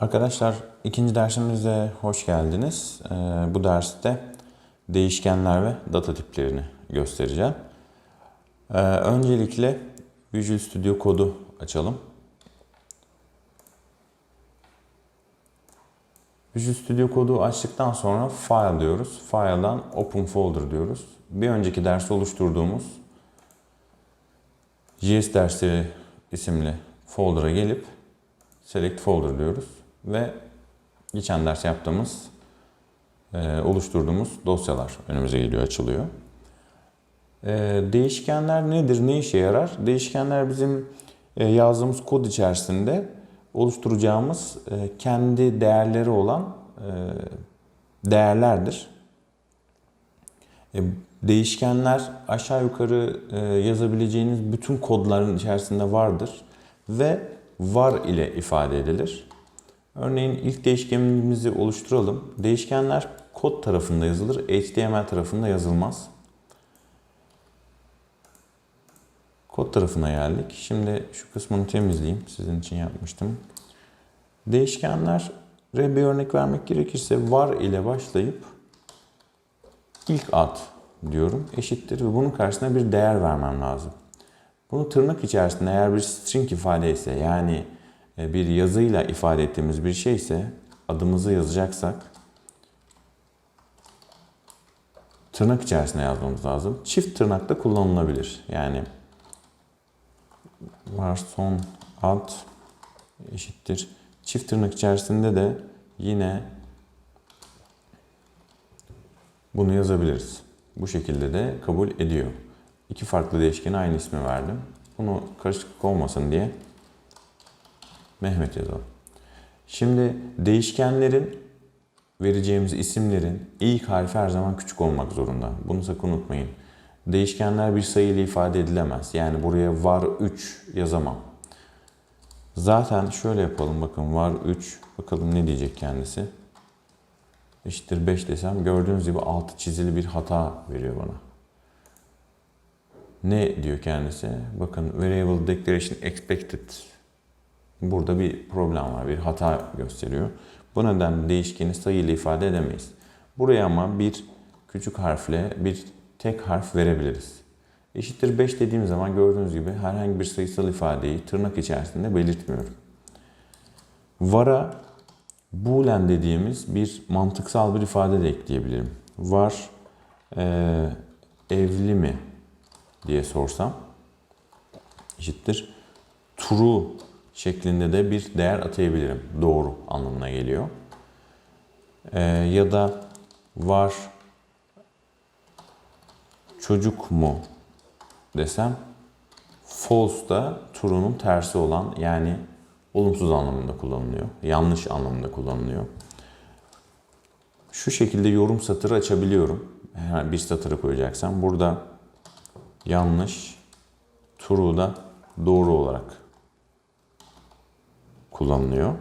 Arkadaşlar ikinci dersimize hoş geldiniz. Ee, bu derste değişkenler ve data tiplerini göstereceğim. Ee, öncelikle Visual Studio Code'u açalım. Visual Studio Code'u açtıktan sonra File diyoruz. File'dan Open Folder diyoruz. Bir önceki derste oluşturduğumuz JS dersleri isimli folder'a gelip Select Folder diyoruz ve geçen ders yaptığımız, e, oluşturduğumuz dosyalar önümüze geliyor, açılıyor. E, değişkenler nedir, ne işe yarar? Değişkenler bizim e, yazdığımız kod içerisinde oluşturacağımız kendi değerleri olan değerlerdir. Değişkenler aşağı yukarı yazabileceğiniz bütün kodların içerisinde vardır ve var ile ifade edilir. Örneğin ilk değişkenimizi oluşturalım. Değişkenler kod tarafında yazılır, HTML tarafında yazılmaz. Kod tarafına geldik. Şimdi şu kısmını temizleyeyim. Sizin için yapmıştım. Değişkenlere bir örnek vermek gerekirse var ile başlayıp ilk ad diyorum eşittir ve bunun karşısına bir değer vermem lazım. Bunu tırnak içerisinde eğer bir string ifade ise yani bir yazıyla ifade ettiğimiz bir şey ise adımızı yazacaksak tırnak içerisinde yazmamız lazım. Çift tırnak da kullanılabilir. Yani var son ad eşittir. Çift tırnak içerisinde de yine bunu yazabiliriz. Bu şekilde de kabul ediyor. İki farklı değişkene aynı ismi verdim. Bunu karışıklık olmasın diye Mehmet yazalım. Şimdi değişkenlerin vereceğimiz isimlerin ilk harfi her zaman küçük olmak zorunda. Bunu sakın unutmayın. Değişkenler bir sayı ile ifade edilemez. Yani buraya var 3 yazamam. Zaten şöyle yapalım bakın var 3 bakalım ne diyecek kendisi. Eşittir 5 desem gördüğünüz gibi altı çizili bir hata veriyor bana. Ne diyor kendisi? Bakın variable declaration expected. Burada bir problem var, bir hata gösteriyor. Bu nedenle değişkeni sayı ile ifade edemeyiz. Buraya ama bir küçük harfle bir tek harf verebiliriz. Eşittir 5 dediğim zaman gördüğünüz gibi herhangi bir sayısal ifadeyi tırnak içerisinde belirtmiyorum. Var'a boolean dediğimiz bir mantıksal bir ifade de ekleyebilirim. Var e, evli mi diye sorsam eşittir true şeklinde de bir değer atayabilirim. Doğru anlamına geliyor. Ee, ya da var çocuk mu desem false da true'nun tersi olan yani olumsuz anlamında kullanılıyor. Yanlış anlamında kullanılıyor. Şu şekilde yorum satırı açabiliyorum. Herhangi bir satırı koyacaksam burada yanlış, true da doğru olarak kullanılıyor.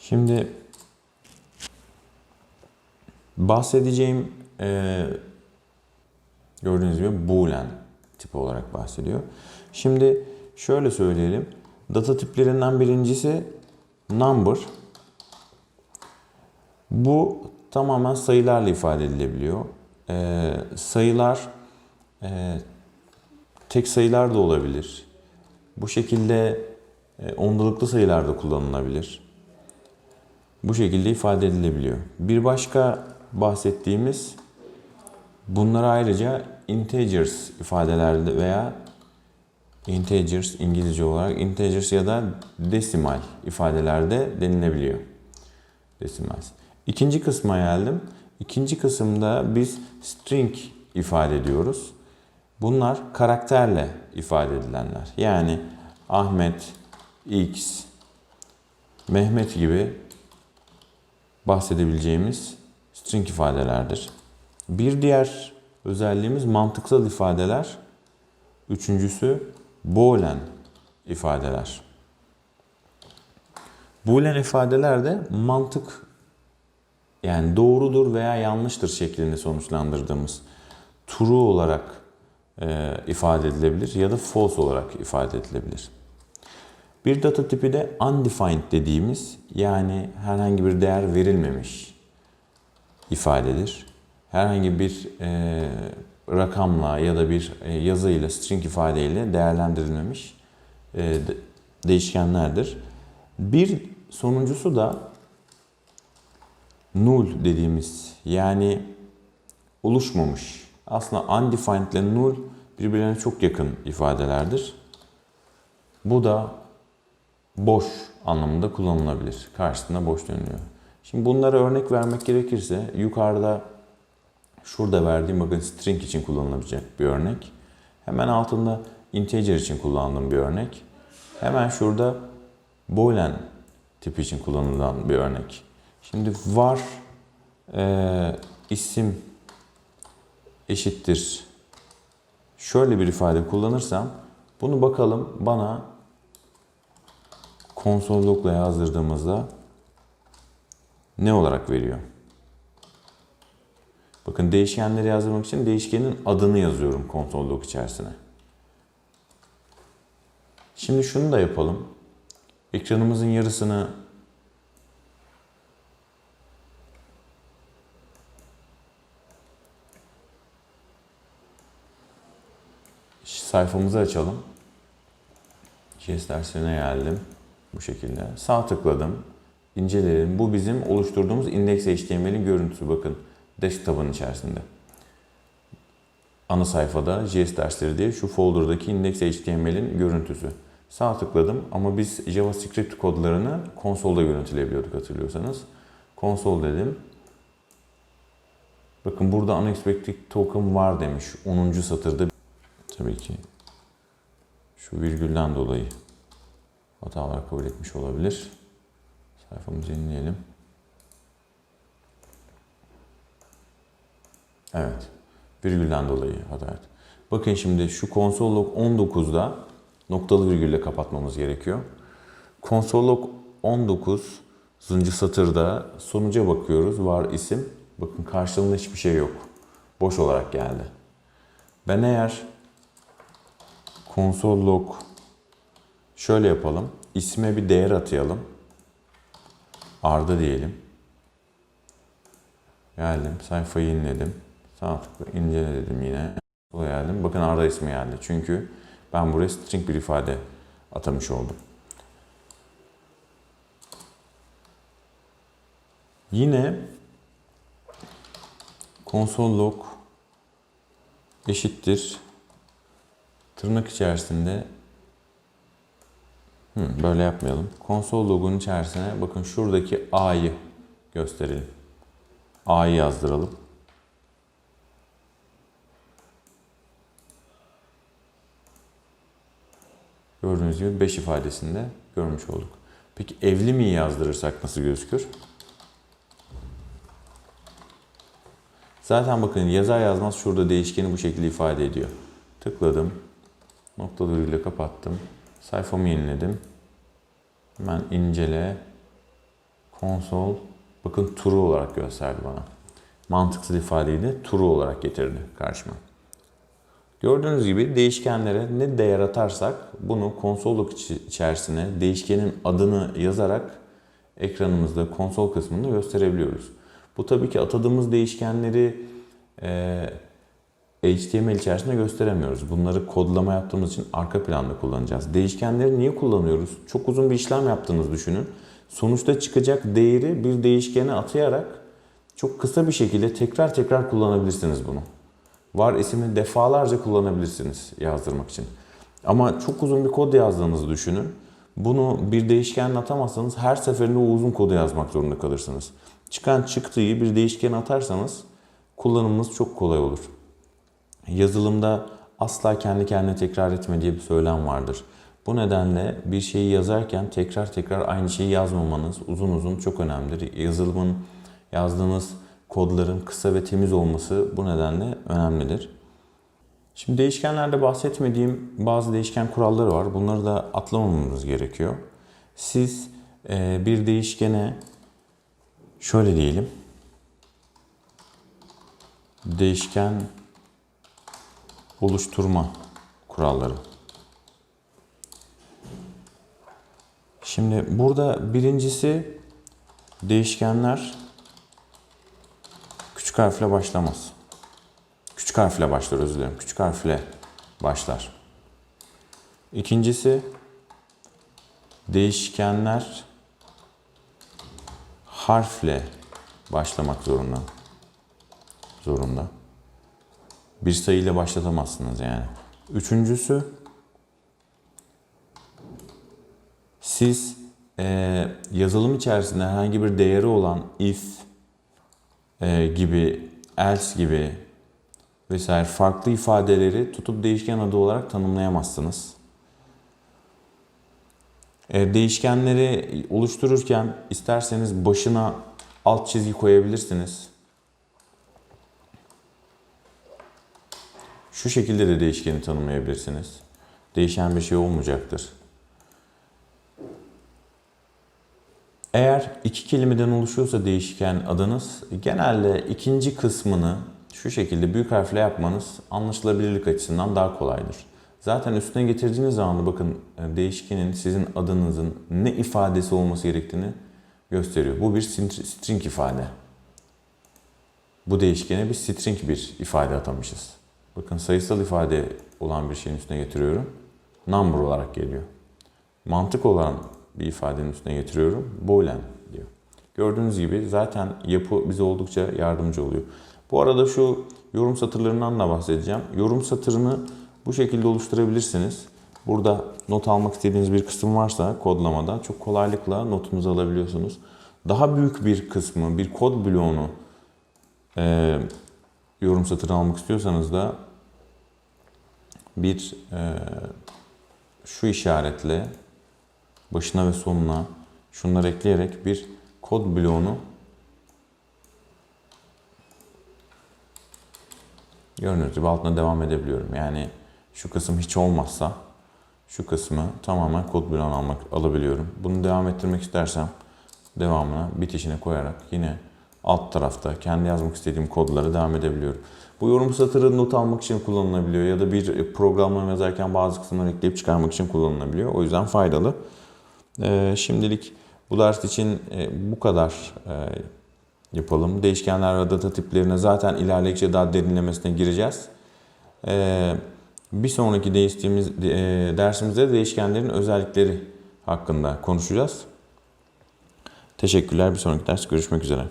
Şimdi bahsedeceğim e, gördüğünüz gibi boolean tipi olarak bahsediyor. Şimdi şöyle söyleyelim. Data tiplerinden birincisi number. Bu tamamen sayılarla ifade edilebiliyor. E, sayılar e, tek sayılar da olabilir. Bu şekilde e, ondalıklı sayılar da kullanılabilir. Bu şekilde ifade edilebiliyor. Bir başka bahsettiğimiz bunlara ayrıca integers ifadelerde veya integers İngilizce olarak integers ya da desimal ifadelerde denilebiliyor. Desimal. İkinci kısma geldim. İkinci kısımda biz string ifade ediyoruz. Bunlar karakterle ifade edilenler. Yani Ahmet, X, Mehmet gibi bahsedebileceğimiz string ifadelerdir. Bir diğer özelliğimiz mantıksal ifadeler. Üçüncüsü boolean ifadeler. Boolean ifadeler de mantık yani doğrudur veya yanlıştır şeklinde sonuçlandırdığımız true olarak ifade edilebilir ya da false olarak ifade edilebilir. Bir data tipi de undefined dediğimiz yani herhangi bir değer verilmemiş ifadedir. Herhangi bir e, rakamla ya da bir e, yazıyla, string ifadeyle değerlendirilmemiş e, de- değişkenlerdir. Bir sonuncusu da null dediğimiz yani oluşmamış. Aslında undefined ile null birbirlerine çok yakın ifadelerdir. Bu da boş anlamında kullanılabilir. Karşısında boş deniliyor. Şimdi bunlara örnek vermek gerekirse yukarıda şurada verdiğim bakın string için kullanılabilecek bir örnek. Hemen altında integer için kullandığım bir örnek. Hemen şurada boolean tipi için kullanılan bir örnek. Şimdi var e, isim eşittir şöyle bir ifade kullanırsam bunu bakalım bana konsollukla yazdırdığımızda ne olarak veriyor? Bakın değişkenleri yazdırmak için değişkenin adını yazıyorum konsolluk içerisine. Şimdi şunu da yapalım. Ekranımızın yarısını sayfamızı açalım. JS dersine geldim. Bu şekilde. Sağ tıkladım. İnceleyelim. Bu bizim oluşturduğumuz index HTML'in görüntüsü. Bakın desktop'ın içerisinde. Ana sayfada JS dersleri diye şu folder'daki index HTML'in görüntüsü. Sağ tıkladım ama biz JavaScript kodlarını konsolda görüntüleyebiliyorduk hatırlıyorsanız. Konsol dedim. Bakın burada unexpected token var demiş. 10. satırda tabii ki şu virgülden dolayı hatalar kabul etmiş olabilir. Sayfamızı yenileyelim. Evet. Virgülden dolayı hata et. Bakın şimdi şu konsol log 19'da noktalı virgülle kapatmamız gerekiyor. Konsol log 19 satırda sonuca bakıyoruz. Var isim. Bakın karşılığında hiçbir şey yok. Boş olarak geldi. Ben eğer konsol log şöyle yapalım. İsme bir değer atayalım. Arda diyelim. Geldim. Sayfayı yeniledim. Sağ tıkla incele dedim yine. Sola geldim. Bakın Arda ismi geldi. Çünkü ben buraya string bir ifade atamış oldum. Yine console log eşittir tırnak içerisinde Hı, böyle yapmayalım. Konsol logun içerisine bakın şuradaki A'yı gösterelim. A'yı yazdıralım. Gördüğünüz gibi 5 ifadesinde görmüş olduk. Peki evli mi yazdırırsak nasıl gözükür? Zaten bakın yazar yazmaz şurada değişkeni bu şekilde ifade ediyor. Tıkladım. Noktalı virgülle kapattım. Sayfamı yeniledim. Hemen incele. Konsol. Bakın true olarak gösterdi bana. Mantıksız ifadeyi de true olarak getirdi karşıma. Gördüğünüz gibi değişkenlere ne değer atarsak bunu konsolluk içerisine değişkenin adını yazarak ekranımızda konsol kısmında gösterebiliyoruz. Bu tabii ki atadığımız değişkenleri e, HTML içerisinde gösteremiyoruz. Bunları kodlama yaptığımız için arka planda kullanacağız. Değişkenleri niye kullanıyoruz? Çok uzun bir işlem yaptığınızı düşünün. Sonuçta çıkacak değeri bir değişkene atayarak çok kısa bir şekilde tekrar tekrar kullanabilirsiniz bunu. Var ismini defalarca kullanabilirsiniz yazdırmak için. Ama çok uzun bir kod yazdığınızı düşünün. Bunu bir değişkenle atamazsanız her seferinde o uzun kodu yazmak zorunda kalırsınız. Çıkan çıktıyı bir değişkene atarsanız kullanımınız çok kolay olur. Yazılımda asla kendi kendine tekrar etme diye bir söylem vardır. Bu nedenle bir şeyi yazarken tekrar tekrar aynı şeyi yazmamanız uzun uzun çok önemlidir. Yazılımın yazdığınız kodların kısa ve temiz olması bu nedenle önemlidir. Şimdi değişkenlerde bahsetmediğim bazı değişken kuralları var. Bunları da atlamamamız gerekiyor. Siz e, bir değişkene şöyle diyelim. Değişken oluşturma kuralları. Şimdi burada birincisi değişkenler küçük harfle başlamaz. Küçük harfle başlar özür dilerim. Küçük harfle başlar. İkincisi değişkenler harfle başlamak zorunda. Zorunda. Bir sayıyla başlatamazsınız yani. Üçüncüsü siz eee, yazılım içerisinde herhangi bir değeri olan if eee, gibi, else gibi vesaire farklı ifadeleri tutup değişken adı olarak tanımlayamazsınız. E, değişkenleri oluştururken isterseniz başına alt çizgi koyabilirsiniz. Şu şekilde de değişkeni tanımlayabilirsiniz. Değişen bir şey olmayacaktır. Eğer iki kelimeden oluşuyorsa değişken adınız genelde ikinci kısmını şu şekilde büyük harfle yapmanız anlaşılabilirlik açısından daha kolaydır. Zaten üstüne getirdiğiniz zaman bakın e, değişkenin sizin adınızın ne ifadesi olması gerektiğini gösteriyor. Bu bir string ifade. Bu değişkene bir string bir ifade atamışız. Bakın sayısal ifade olan bir şeyin üstüne getiriyorum. Number olarak geliyor. Mantık olan bir ifadenin üstüne getiriyorum. Boolean diyor. Gördüğünüz gibi zaten yapı bize oldukça yardımcı oluyor. Bu arada şu yorum satırlarından da bahsedeceğim. Yorum satırını bu şekilde oluşturabilirsiniz. Burada not almak istediğiniz bir kısım varsa kodlamada çok kolaylıkla notunuzu alabiliyorsunuz. Daha büyük bir kısmı, bir kod bloğunu e, yorum satırı almak istiyorsanız da bir e, şu işaretle başına ve sonuna şunları ekleyerek bir kod bloğunu gördüğünüz gibi altına devam edebiliyorum. Yani şu kısım hiç olmazsa şu kısmı tamamen kod bloğunu almak alabiliyorum. Bunu devam ettirmek istersem devamına bitişine koyarak yine alt tarafta kendi yazmak istediğim kodları devam edebiliyorum. Bu yorum satırı not almak için kullanılabiliyor ya da bir programlama yazarken bazı kısımları ekleyip çıkarmak için kullanılabiliyor. O yüzden faydalı. Ee, şimdilik bu ders için e, bu kadar e, yapalım. Değişkenler ve data tiplerine zaten ilerledikçe daha derinlemesine gireceğiz. Ee, bir sonraki değiştiğimiz e, dersimizde değişkenlerin özellikleri hakkında konuşacağız. Teşekkürler. Bir sonraki ders görüşmek üzere.